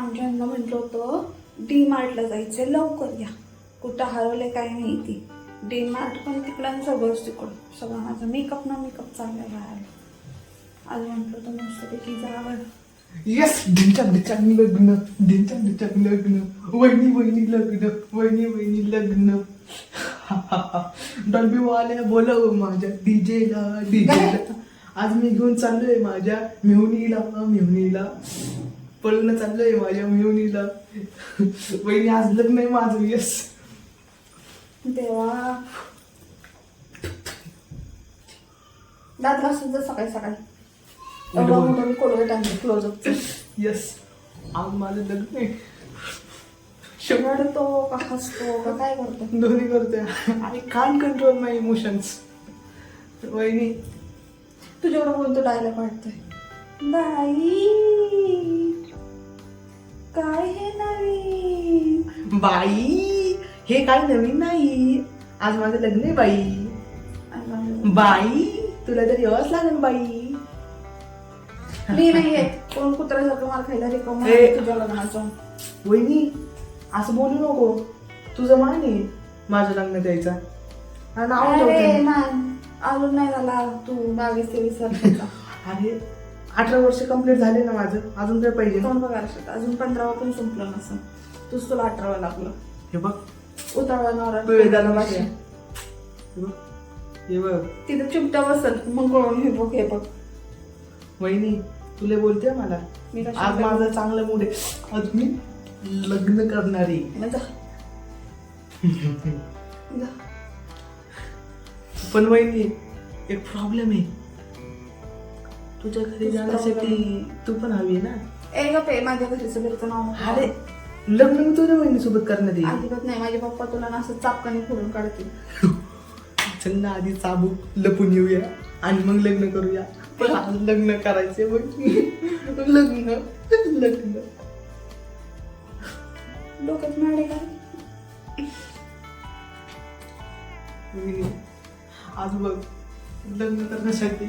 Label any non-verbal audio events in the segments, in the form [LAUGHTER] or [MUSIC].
आमच्या यांना म्हटलं होतं डी मार्टला जायचं लवकर या. कुठं हरवले काय माहिती. डी मार्ट पण तिकडं सगळंच तिकडं. सगळं माझं मेकअप ना मेकअप चाललेला बाहेर. आज म्हटलं होतं मस्तपैकी जावं. येस ढिंचाक ढिंचाक लग्न ढिंचाक ढिंचाक लग्न वहिनी वहिनी लग्न वहिनी वहिनी लग्न. [LAUGHS] डॉल्बी वाल्या बोलव माझ्या डीजेला डीजेला आज मी घेऊन चाललोय माझ्या मेहुनीला मेहुनीला पळून चाललोय माझ्या मेहुनीला वहिनी आज लग्न आहे माझं येस तेव्हा दात घासून जर सकाळी सकाळी. एवढा मोठा मी कोलगेट आणते क्लोजअप येस आज माझं लग्न आहे. रडतो का हसतो का काय करतो? दोन्ही करतोय. आय कान कंट्रोल माय इमोशन्स वहिनी. तुझ्याकडे बोलतो डायलॉग वाटतोय बाई. हे नवीन बाई हे काय नवीन नाही. आज माझं लग्न आहे बाई. बाई तुला तर यावंच लागेल बाई. मी नाही येत. कोण कुत्र्यासारखं मार खायला रिकामा. तुझ्या लग्नाचं? वहिनी असं बोलू नको. तुझं मान आहे माझं लग्न द्यायचा. नाव अरे. मान अजून नाही झाला. तू बावीस तेवीस वर्षाचा अरे अठरा वर्ष कंप्लीट झाले ना माझं? अजून काय पाहिजे दोन बघा वर्षात अजून पंधरावा पण संपलं नसं तूच तुला अठरावा लागलं. हे बघ. उतावळा नवरा. तू वेदाला भाषा. हे बघ. हे बघ. तिथं चिमटा बसत मग कळून हे बघ हे बघ. वहिनी तुला बोलते मला? मी कशी आज माझं चांगलं मूड आहे. आज मी लग्न करणार. मग जा. [LAUGHS] जा. पण वहिनी एक प्रॉब्लेम आहे. तुझ्या घरी जाण्यासाठी तू पण हवी आहे ना? ए गप आहे माझ्या घरीचं घरचं नाव. अरे लग्न मी तुझ्या वहिनी सोबत करण्यात येईल अजिबात नाही माझे पप्पा तुला ना असं चापकाने फोडून काढतील. चल ना आधी चाबूक लपून येऊया आणि मग लग्न करूया. पण लग्न करायचे वहिनी लग्न लग्न. डोक्यात काय वहिनी, आज बघ लग्न करण्यासाठी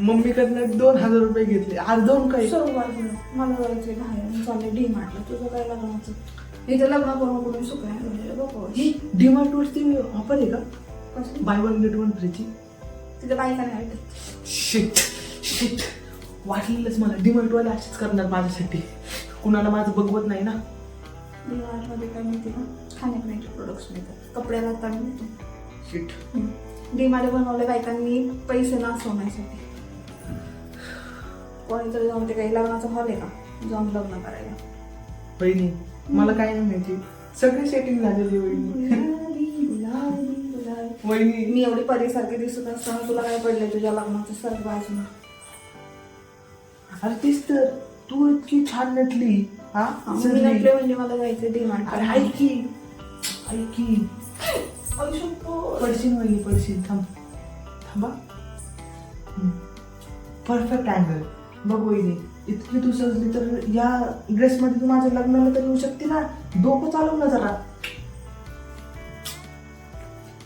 मम्मीकडनं दोन हजार रुपये घेतले. आज दोन काय सर्व बाजूला मला जायचे बाहेर. चालले डी मार्टला तुझं काय लग्नाचं? इथं लग्न करून करून झालेलं बघ. ही डीमार्ट वरती ऑफर आहे का? बाय वन गेट वन फ्रीची तिथं बायका नाही वाटत शिट शिट वाटलेलंच मला. डीमार्ट वाले असेच करणार माझ्यासाठी. कुणाला माझं बघवत नाही ना. डी मार्टमध्ये काय मिळते ना खाण्यापिण्याचे प्रोडक्ट्स मिळतात. कपड्याला आता मिळतो शिट डी मार्ट बनवले बायकांनी पैसे नासवण्यासाठी. कोणीतरी जाऊन ते काही लग्नाचं हॉल आहे का? जाऊन लग्न करायला. बहिणी मला काय नाही माहिती. सगळी सेटिंग झालेली. वहिनी मी एवढी परीसारखी दिसत असताना तुला काय पडलंय तुझ्या लग्नाचं सर्व बाजूला अरे तेच तर. तू इतकी छान नटली. हा? मी. नटले म्हणजे मला जायचं डी मार्ट अरे ऐक. ऐक. पडशील वहिनी पडशील. थांब. थांबा. परफेक्ट अँगल बघ वहिनी इतकी तू सजली तर या ड्रेसमध्ये तू माझ्या लग्नाला तर येऊ शकते ना. डोकं चालव ना जरा.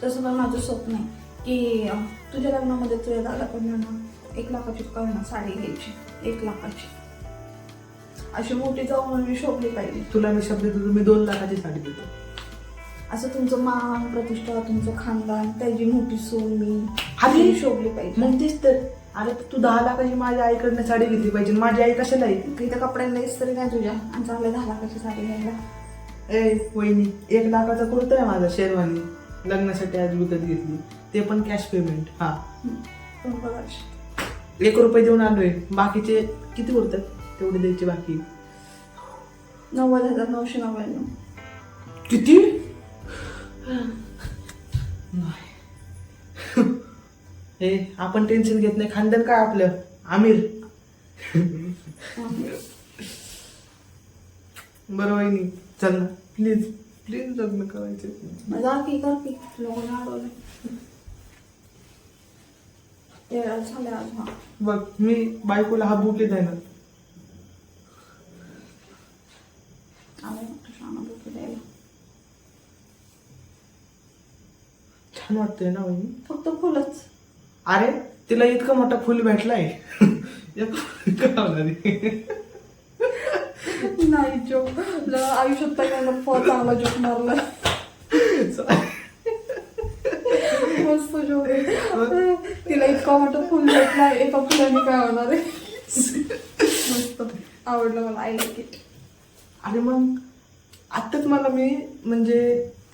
तसं पण माझं स्वप्न आहे की तुझ्या लग्नामध्ये तुझ्या दादा पण ना एक लाखाची ना साडी घ्यायची. एक लाखाची. अशी मोठी जाऊ म्हणून मी शोभली पाहिजे. तुला मी शब्द देतो मी दोन लाखाची साडी देतो. असं तुमचं मान प्रतिष्ठा तुमचं खानदान त्याची मोठी सून मी! अशी शोभली पाहिजे. मग तेच तर. अरे तू दहा लाखाची माझ्या आईकडनं साडी घेतली पाहिजे माझी आई कशाला आहे? इथं कपड्यांना तरी नाही तुझ्या. आणि चांगल्या दहा लाखाची साडी घ्यायला. ए वहिनी एक लाखाचा कुर्ता आहे माझा शेरवानी. लग्नासाठी आज विकत घेतली. ते पण कॅश पेमेंट हा. एक रुपये देऊन आलोय. बाकीचे किती उरतात? तेवढे द्यायचे बाकी. नव्वद हजार नऊशे नव्याण्णव. किती? हे आपण टेन्शन घेत नाही. खानदान काय आपलं? आमिर. बरं वहिनी चल ना. प्लीज प्लीज लग्न करायचे. जा की कर की. लोकांना अडवलं आज हा. बघ मी बायकोला हा बुके बुके द्यायला. छान वाटतंय ना वहिनी? फक्त फुलच. अरे तिला इतकं मोठा फुल भेटलाय? नाही जोक आयुष्यात चांगला जोक मारला मस्त जोक तिला इतका मोठं फुल भेटला एका फुलाने काय होणार आहे? मस्त. आवडलं मला आय लाईक इट आणि मग आत्ताच मला मी म्हणजे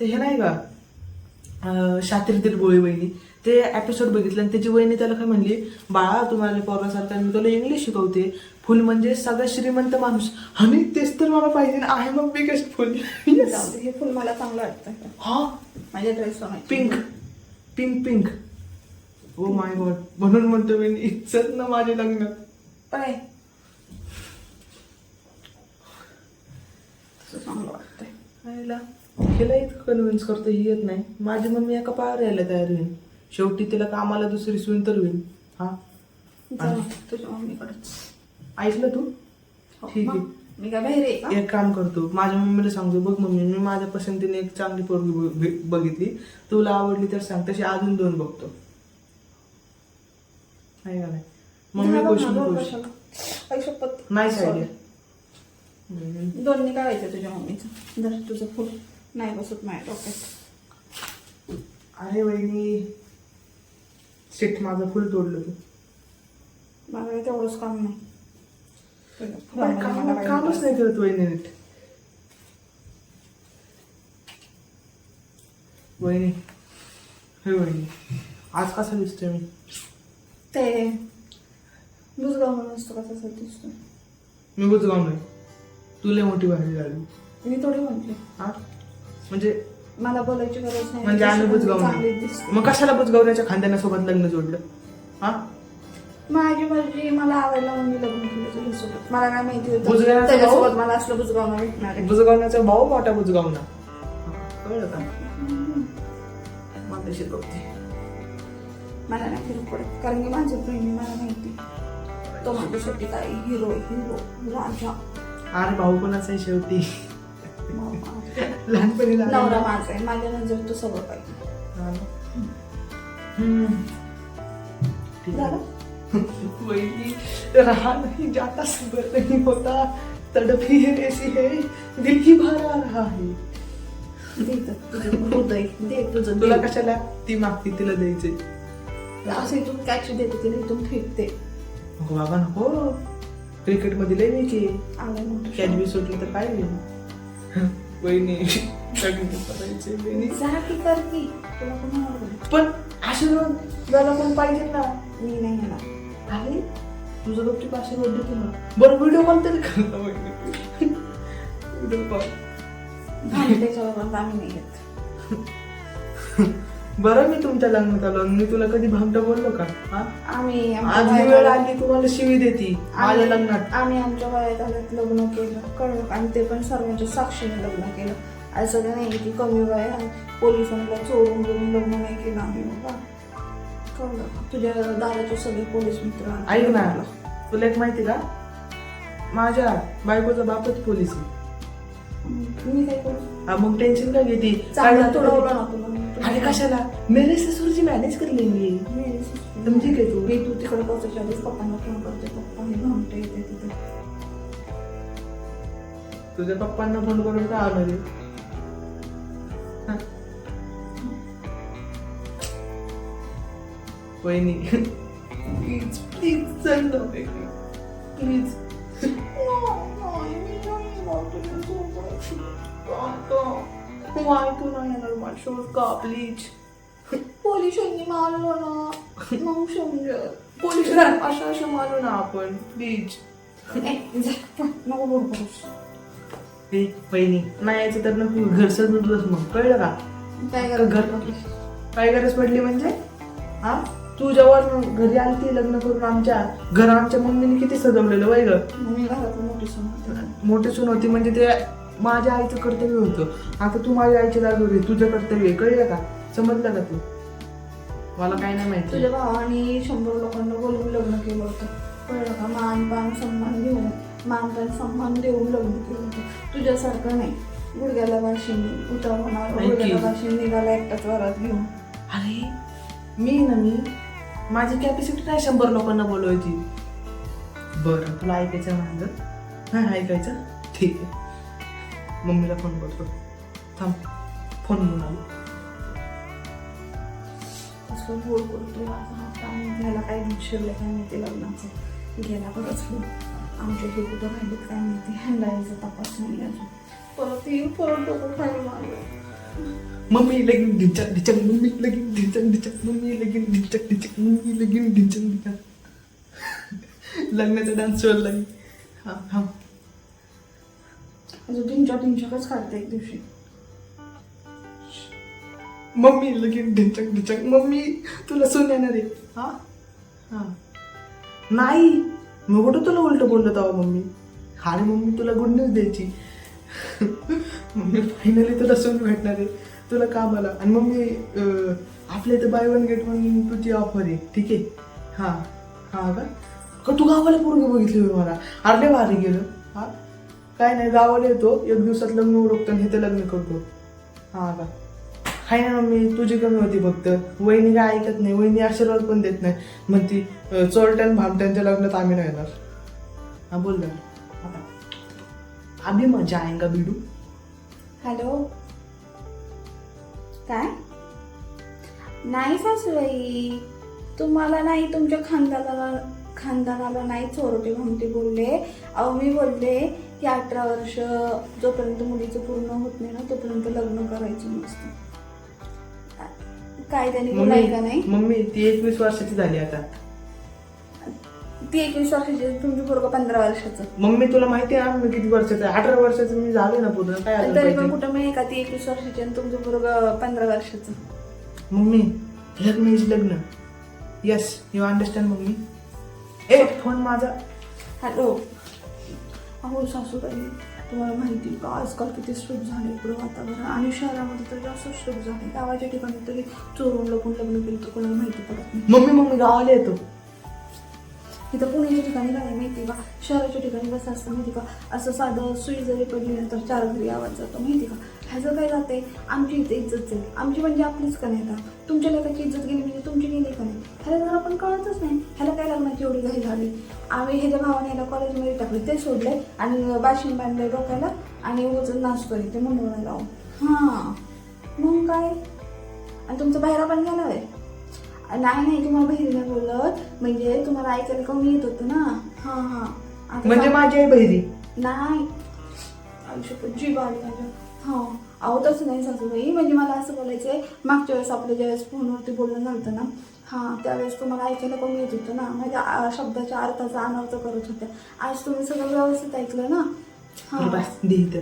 ते हे नाही का शास्त्रीतील गोळी वहिनी. ते एपिसोड बघितलं आणि त्याची वहिनी त्याला काय म्हणली बाळा तुम्हाला पोरासारखा मी तुला इंग्लिश शिकवते. फुल म्हणजे सगळ्यात श्रीमंत माणूस. आणि तेच तर मला पाहिजे. आहे मग बिगेस्ट फुल? हे फुल मला चांगलं वाटतं. हा? माझ्या dress pink pink pink oh my god म्हणून म्हणतो मी इच्छत ना माझे लग्न. काय चांगलं वाटतंय. हिला इतकं कन्व्हिन्स करतो ही येत नाही. माझी मम्मी एका पायावर यायला तयार होईल. शेवटी तिला कामाला दुसरी सून तर होईल. हा. तुझ्या मम्मीकडेच. ऐकलं तू? हो, ठीक आहे. मी काय बाहेर आहे का? एक काम करतो माझ्या मम्मीला सांगतो बघ मम्मी मी माझ्या पसंतीने एक चांगली पोरगी ब- ब- बघितली. तुला आवडली तर सांग तशी अजून दोन बघतो. आहे का नाही? मम्मी झालं खुश ना, मी दोन खुश. कशाला? आई शपथ. नाही Sorry. दोन नाही काढायचं तुझ्या मम्मीचं? जर तुझं फुल. नाही बसत माझ्या डोक्यात. अरे वहिनी शिट माझं फुल तोडलं तू. मला तेवढंच काम नाही. काम- काही कामच नाही करत वहिनी नीट. वहिनी हे वहिनी आज कसा दिसतोय मी? ते बुजगाव म्हणून असतो कसा दिसतो. मी बुजगाव नाही तुला मोठी भाजी झाली. मी थोडी म्हटले. हा? म्हणजे मला बोलायची गरज नाही. म्हणजे आम्ही तशी चांगली दिसते. मग कशाला बुजगावऱ्याच्या खानदानासोबत लग्न जोडलं? हा? माझी मर्जी मला आवडलं म्हणून मी लग्न केलं तुझ्यासोबत. मला काय माहिती होतं. बुजगावचा त्याच्यासोबत भाऊ? मला असलं बुजगाव नाही भेटणार आहे. बुजगावण्याचा भाऊ मोठा बुजगावना कळलं का? मला शिकवते मला नाही फरक पडत. कारण की माझं प्रेमी मला माहिती तो माझ्यासाठी काय हिरो हिरो राजा. अरे भाऊ कोणाचा आहे शेवटी. लहानपणी नवरा. माझा आहे. माझ्या नजर तो सगळं पाहिजे. रहा [LAUGHS] नहीं जाता सबर नहीं होता. तड़प ही है ऐसी है? दिल की आ रहा है. हृदय दे तुझं तुला. कशाला ती मागती तिला द्यायचे? असं इथून कॅच देते तिला इथून फेकते. नको बाबा नको. क्रिकेटमध्ये लय नाही की. कॅच बी सुटली तर काय वहिनी लग्न करायचे आवडेल पण आशीर्वाद झाला पण पाहिजे ना? मी नाही येणार. अरे तुझं गपची आशीर्वाद देतो ना? बरं व्हिडिओ कॉल तरी कर ना वहिनी. व्हिडिओ कॉल बाबा आम्ही नाही येत. [LAUGHS] बरं मी तुमच्या लग्नात आलो आणि मी तुला कधी भामटा बोललो का? हा? आम्ही आज वेळ आलो- आली तुम्हाला शिवी देती माझ्या आम्ही- लग्नात. आम्ही आमच्या वयात आल्यात लग्न केलं कळलं का? आणि ते पण सर्वांच्या साक्षीने लग्न केलं. असं काही नाही की कमी वयात पोलिसांना चोरून बिरून लग्न नाही केलं आम्ही. बाबा कळलं. का? तुझ्या दादाचे सगळे पोलीस मित्र आले. ऐक ना तुला एक माहिती का? माझ्या बायकोचा बापच पोलीस आहे. मी काय करू? हा, मग टेन्शन काय घेते? चांगलं तुडवलं ना तुला. अरे कशाला? मेरे ससुरजी मॅनेज कर लेंगे मी- समजी काय तू? मी तू तिकडे पोहोचायच्या आधीच पप्पांना फोन करते पप्पा हे भामटे येते तिथे तुझ्या पप्पांना फोन करून का आलं रे? वहिनी. प्लीज प्लीज चल ना. वहिनी. प्लीज तू ऐकू नाही येणार माझ्यासोबत का प्लीज पोलिसांनी मारलो ना मग समजेल पोलीस अशा अशा मारू ना आपण प्लीज नको बोल करूस हे वहिनी नाही यायचं तर नको. घर सजवलंच मग. कळलं का? काय घर करत घर? काय गरज पडली म्हणजे? हा? तू जेव्हा घरी आलती लग्न करून आमच्या. घर आमच्या मम्मीने किती सजवलेलं वय ग मी घरात मोठी सून होते. मोठी सून होती म्हणजे ते माझ्या आईचं कर्तव्य होतं. आता तू माझ्या आईच्या जागेवर आहे तुझं कर्तव्य आहे. कळलं का? समजलं का तू? मला काय नाही माहिती. तुझ्या भावाने शंभर लोकांना बोलवून लग्न केलं होतं. कळलं का? मान पान सन्मान देऊन मान पान सन्मान देऊन लग्न केलं होतं. तुझ्यासारखं नाही. गुडघ्याला वाशिंग उतार होणार नाही की. गुडघ्याला वाशिंग निघाला एकटाच वरात घेऊन. अरे मी ना मी? माझी कॅपॅसिटी नाही शंभर लोकांना बोलवायची. बरं तुला ऐकायचं माझं? हा ऐकायचं? ठीक आहे. मम्मीला फोन करतो. थांब फोन म्हणून आलो. गोड आणि घ्यायला काय शिरलं काय माहिती लग्नाचं. गेला बरंच मग आमच्या हे कुठं राहिलेत काय माहिती. हँडायचं तपास नाही अजून. परत येईल परत डोकं खाली मारलं मम्मी लगीन ढिचक ढिचक. मम्मी लगीन ढिचक ढिचक. मम्मी लगीन ढिचक ढिचक. मम्मी लगीन ढिचक ढिचक. लग्नाचा डान्स शो लागेल. हा हा अजून तीनच्या तीनच्याकच काढते एक दिवशी. मम्मी लगीन ढिचक ढिचक. मम्मी तुला सून येणार आहे. हा? हा. नाही. मग कुठं तुला उलट बोललो तेव्हा मम्मी? अरे मम्मी तुला गुड न्यूज द्यायची. मम्मी फायनली तुला सून भेटणार आहे. तुला कामाला. आणि मम्मी आपल्या इथं बाय वन गेट वन तुझी ऑफर आहे. ठीक आहे? हा. हा का? तू गावाला पोरगी बघितली मला? अर्धे भारी गेलं. हा? काय नाही गावाला येतो. एक दिवसात लग्न उरकतो आणि तर लग्न करतो. हा का हाय ना मम्मी तुझी कमी होती फक्त. वहिनी काय ऐकत नाही वहिनी आशीर्वाद पण देत नाही. मग ती चोरट्यान भामट्यांच्या लग्नात आम्ही नाही येणार हा बोल ना. आता अभि मजा आहे का बिडू? हॅलो. काय? नाही सासूबाई. तुम्हाला नाही तुमच्या खानदानाला खानदानाला नाही चोरटे भामटे बोलले. अहो मी बोलले की अठरा वर्ष जोपर्यंत मुलीचं पूर्ण होत नाही ना तोपर्यंत लग्न करायचं नसतं. काय त्याने बोलाय का नाही? मम्मी ती एकवीस वर्षाची झाली आता. ती एकवीस वर्षाची तुमची पोरग पंधरा वर्षाचं. मम्मी तुला माहिती आहे मी किती वर्षाचा अठरा वर्षाचं मी झाले ना पूर्ण काय तरी पण? कुठं मी का? ती एकवीस वर्षाची आणि तुमचं पोरग पंधरा वर्षाचं. मम्मी लग्न इज लग्न. Yes you understand mummy? A phone माझा. हॅलो. अहो सासूबाई तुम्हाला माहिती का? आजकाल किती स्ट्रिक्ट झाले इकडं वातावरण आणि शहरामध्ये तर जास्त स्ट्रिक्ट झाले गावाच्या ठिकाणी तरी चोरून लपून लग्न केलं तर कोणाला माहिती पडत नाही. मम्मी मम्मी गावाला येतो. इथं पुण्याच्या ठिकाणी काय माहिती का? शहराच्या ठिकाणी कसं असतं माहिती का? असं साधं सुई जरी पडली ना तर चार घरी आवाज जातो माहिती का? ह्याचं काय जाते आमची इथे इज्जत जाईल आमची म्हणजे आपलीच का नाही आता? तुमच्या लेखाची इज्जत गेली म्हणजे तुमची गेली का नाही? ह्याला जर आपण कळतच नाही ह्याला काय लग्नाची एवढी घाई झाली? आम्ही ह्याच्या भावाने याला कॉलेजमध्ये टाकले ते सोडले आणि बाशिंग बांधले डोक्याला आणि उगाच नाचतोय ते म्हणून लावून हां. मग काय? आणि तुमचं बाहेर पण गेला आहे नाही नाही तुम्हाला बहिरी नाही बोलत म्हणजे तुम्हाला ऐकायला कमी येत होतं ना? हा हा. म्हणजे माझी आई बहिरी नाही. आयुष्य जीव आली माझ्या. हा. अहो तसं नाही सासूबाई म्हणजे मला असं बोलायचंय मागच्या वेळेस आपलं ज्यावेळेस फोनवरती बोलणं झालं ना हा त्यावेळेस तुम्हाला ऐकायला कमी येत होतं ना माझ्या आ- शब्दाच्या अर्थाचा अनर्थ करत होत्या. आज तुम्ही सगळं व्यवस्थित ऐकलं ना? हा.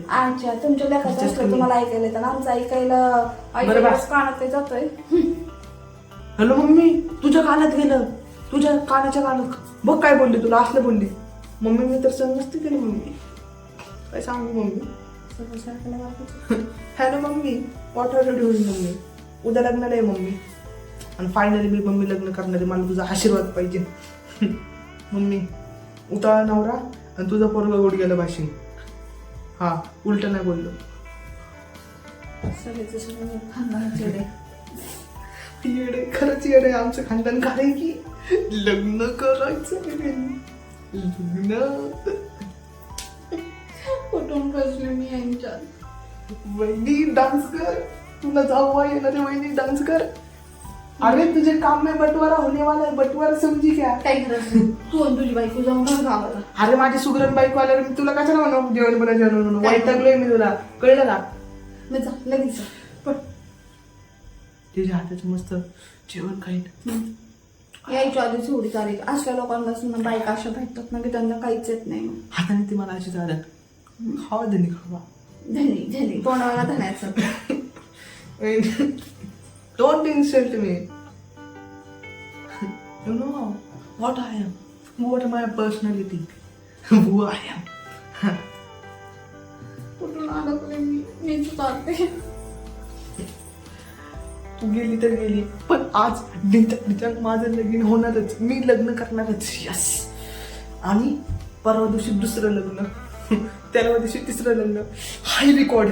अच्छा तुमच्या लेखाचं असलं. तुम्हाला ऐकायला येतं ना? आमचं ऐकायला. कानात ते जातोय. हॅलो मम्मी तुझ्या कानात गेलं. तुझ्या कानाच्या कानात. बघ काय बोलली तुला असलं बोलली. मम्मी मी तर सण नसते केली मम्मी काय सांगू mummy. [LAUGHS] Hello mummy what are you doing mummy? उद्या लग्नाला आहे मम्मी. आणि फायनली मी मम्मी लग्न करणार मला तुझा आशीर्वाद पाहिजे. [LAUGHS] मम्मी उताळा नवरा आणि तुझा पोरगा गोड गेलं भाषी हा उलट नाही बोललो. [LAUGHS] येडे. खरंच येडे. आमचं खानदान काय की लग्न करायचं लग्न. कुठून फसले मी यांच्यात वहिनी डान्स कर. तुला जाऊ येणार वहिनी डान्स कर. अरे तुझे काम में बटवारा होने वाला है बटवारा समजी क्या काही गरज नाही. तू आणि तुझी बायको जाऊन राहा गावाला. अरे माझी सुगरण बाईक आल्यावर मी तुला कशाला म्हणू? जेवण बनव जेवण म्हणून वैतागलोय मी तुला. कळलं का? मी जा लगेच जा. तुझ्या हाताचं मस्त जेवण खाईन. यायच्या आधीच एवढी तारीख. असल्या लोकांना सुद्धा बायका अशा भेटतात ना की त्यांना काहीच येत नाही. मग हाताने ती मला अशी झालं खावा धनी खावा. धनी धनी. तोंडाला धनायचं Don't insult me. You know what I am, what my personality, who I am. कुठून मी? मीच तू गेली तर गेली. पण आज डिचक माझं लगीन होणारच. मी लग्न करणारच. यस आणि परवा दिवशी दुसरं लग्न. त्याला दिवशी तिसरं लग्न हाय रेकॉर्ड